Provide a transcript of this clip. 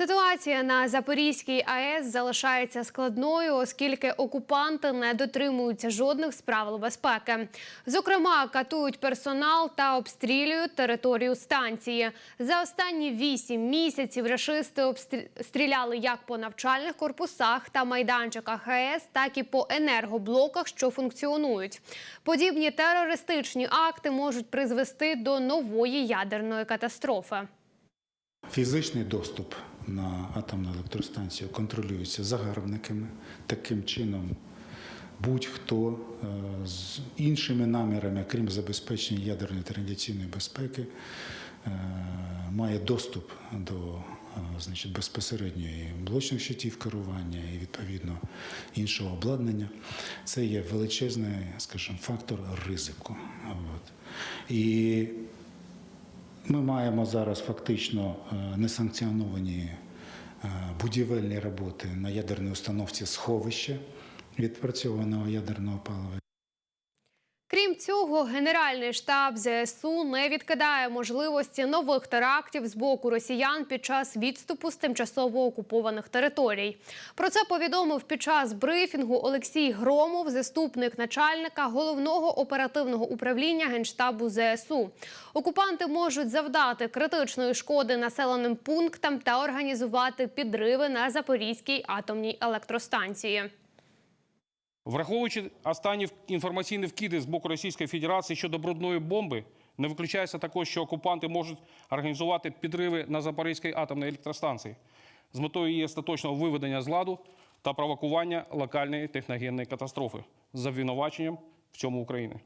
Ситуація на Запорізькій АЕС залишається складною, оскільки окупанти не дотримуються жодних з правил безпеки. Зокрема, катують персонал та обстрілюють територію станції. За останні вісім місяців рашисти обстріляли як по навчальних корпусах та майданчиках АЕС, так і по енергоблоках, що функціонують. Подібні терористичні акти можуть призвести до нової ядерної катастрофи. Фізичний доступ на атомну електростанцію контролюється загарбниками. Таким чином, будь-хто е, з іншими намірами, крім забезпечення ядерної та радіаційної безпеки, е, має доступ до е, значить, безпосередньої блочних щитів керування і відповідно іншого обладнання. Це є величезний, скажімо, фактор ризику. І ми маємо зараз фактично е, несанкціоновані е, будівельні роботи на ядерній установці сховища відпрацьованого ядерного палива. Крім цього, Генеральний штаб ЗСУ не відкидає можливості нових терактів з боку росіян під час відступу з тимчасово окупованих територій. Про це повідомив під час брифінгу Олексій Громов, заступник начальника головного оперативного управління Генштабу ЗСУ. Окупанти можуть завдати критичної шкоди населеним пунктам та організувати підриви на Запорізькій атомній електростанції. Враховуючи останні інформаційні вкиди з боку Російської Федерації щодо брудної бомби, не виключається також, що окупанти можуть організувати підриви на Запорізькій атомній електростанції з метою її остаточного виведення з ладу та провокування локальної техногенної катастрофи з обвинуваченням в цьому України.